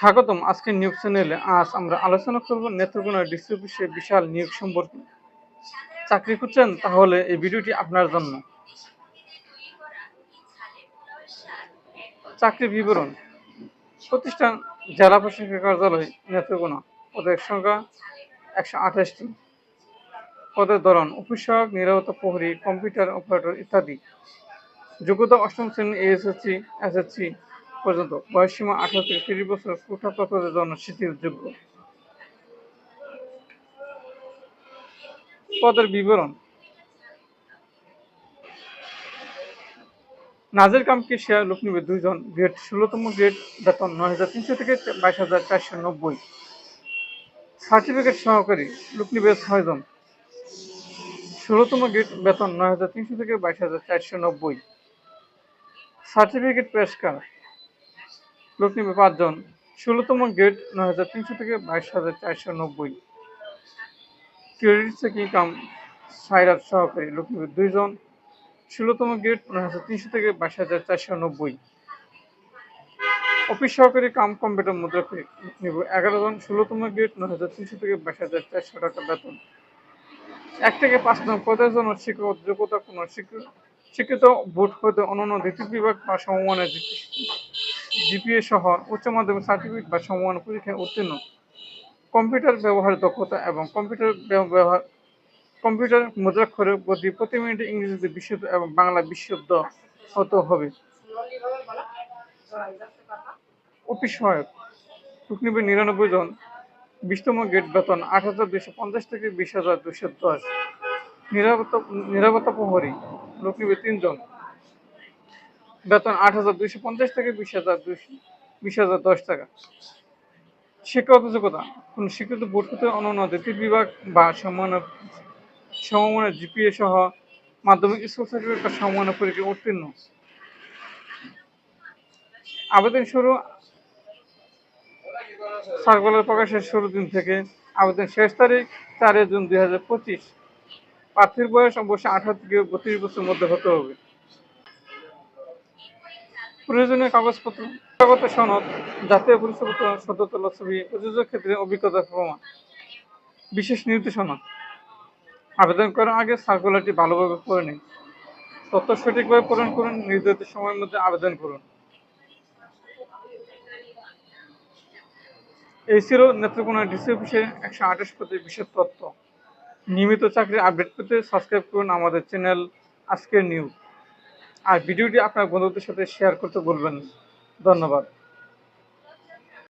স্বাগতম আজকের নিয়োগ চ্যানেলে। আজ আমরা আলোচনা করব নেত্রকোনা ডিসি অফিসে বিশাল নিয়োগ সম্পর্কে। চাকরি খুঁজছেন তাহলে এই ভিডিওটি আপনার জন্য। চাকরি বিবরণ। প্রতিষ্ঠান জেলা প্রশাসকের কার্যালয় নেত্রকোনা। পদের সংখ্যা একশো আঠাশটি। পদের ধরন সহায়ক নিরাপত্তা প্রহরী, কম্পিউটার অপারেটর ইত্যাদি। যোগ্যতা অষ্টম শ্রেণি এএসএসসি এসএসসি পর্যন্ত বয়সসীমা আঠারো থেকে তিরিশ বছর কোটাপ্রাপ্তদের জন্য স্বীকৃতিযোগ্য পদের বিবরণ। নাজের কামকে শেয়ার লোক নিবে দুইজন। গ্রেড ষোলোতম গ্রেড, বেতন নয় হাজার তিনশো থেকে বাইশ হাজার চারশো নব্বই। সার্টিফিকেট সহকারী লোক নিবে ছয়জন। ষোলোতম গ্রেড, বেতন নয় হাজার তিনশো থেকে বাইশ হাজার চারশো নব্বই। সার্টিফিকেট পেশকার লোক নিবে পাঁচজন। ষোলোতম গেট নয় হাজার তিনশো থেকে বাইশ হাজার চারশো নব্বই। ক্রেডিট চেকিং কাম? সাইরাত সহকারী লোক নিবে দুইজন। ষোলোতম গ্রেড নয় হাজার তিনশো থেকে বাইশ হাজার চারশো নব্বই। অফিস সহকারী কাম কম্পিউটার মুদ্রা নিব এগারো জন ষোলোতম গেট নয় হাজার তিনশো থেকে বাইশ হাজার চারশো টাকা বেতন। এক থেকে পাঁচ নং পদের জন্য শিক্ষক যোগ্যতা কোনো শিক্ষিত বোর্ড হতে অন্যান্য দ্বিতীয় বিভাগ বা সমমানের জিপিএ সহ উচ্চ মাধ্যমিক সার্টিফিকেট বা সমমান পরীক্ষায় উত্তীর্ণ। কম্পিউটার ব্যবহারের দক্ষতা এবং কম্পিউটার ব্যবহার কম্পিউটার মুদ্রাক্ষরের প্রতি প্রতি মিনিটে ইংরেজিতে বিশুদ্ধ এবং বাংলা বিশুদ্ধ হতে হবে। অফিস সহায়ক। টুকনিবে নিরানব্বই জন। বিশতম গেট বেতন আট হাজার দুশো পঞ্চাশ থেকে বিশ হাজার দুশো দশ। নিরাপত্তা নিরাপত্তা প্রহরী। লোকনিবে তিনজন। বেতন আট হাজার দুইশো পঞ্চাশ থেকে বিশ হাজার দুইশো, বিশ হাজার দশ টাকা। শিক্ষাগত যোগ্যতা, কোন স্বীকৃত বোর্ড হতে অন্যান্য দ্বিতীয় বিভাগ বা সমান সমমানের জিপিএ সহ মাধ্যমিক স্কুল সার্টিফিকেট বা সমমানের পরীক্ষা উত্তীর্ণ। আবেদন শুরু সার্কুলার প্রকাশের শুরু দিন থেকে আবেদন শেষ তারিখ চারই জুন দুই হাজার পঁচিশ। প্রার্থীর বয়স অবশ্যই আঠারো থেকে বত্রিশ বছরের মধ্যে হতে হবে। প্রয়োজনীয় কাগজপত্র শিক্ষাগত সনদ, জাতীয় পরিচয়পত্র, সদ্যতলা ছবি প্রযোজক ক্ষেত্রে অভিজ্ঞতার প্রমাণ, বিশেষ নির্দেশনা আবেদন করার আগে সার্কুলারটি ভালোভাবে পড়ে নিন। তথ্য সঠিকভাবে পূরণ করুন, নির্ধারিত সময়ের মধ্যে আবেদন করুন। এই ছিল নেত্রকোনা ডিসি অফিসে একশো আঠাশ পদে বিশেষ তথ্য। নিয়মিত চাকরির আপডেট পেতে সাবস্ক্রাইব করুন আমাদের চ্যানেল আজকের নিউজ। আর ভিডিওটি আপনার বন্ধুদের সাথে শেয়ার করতে বলবেন ধন্যবাদ।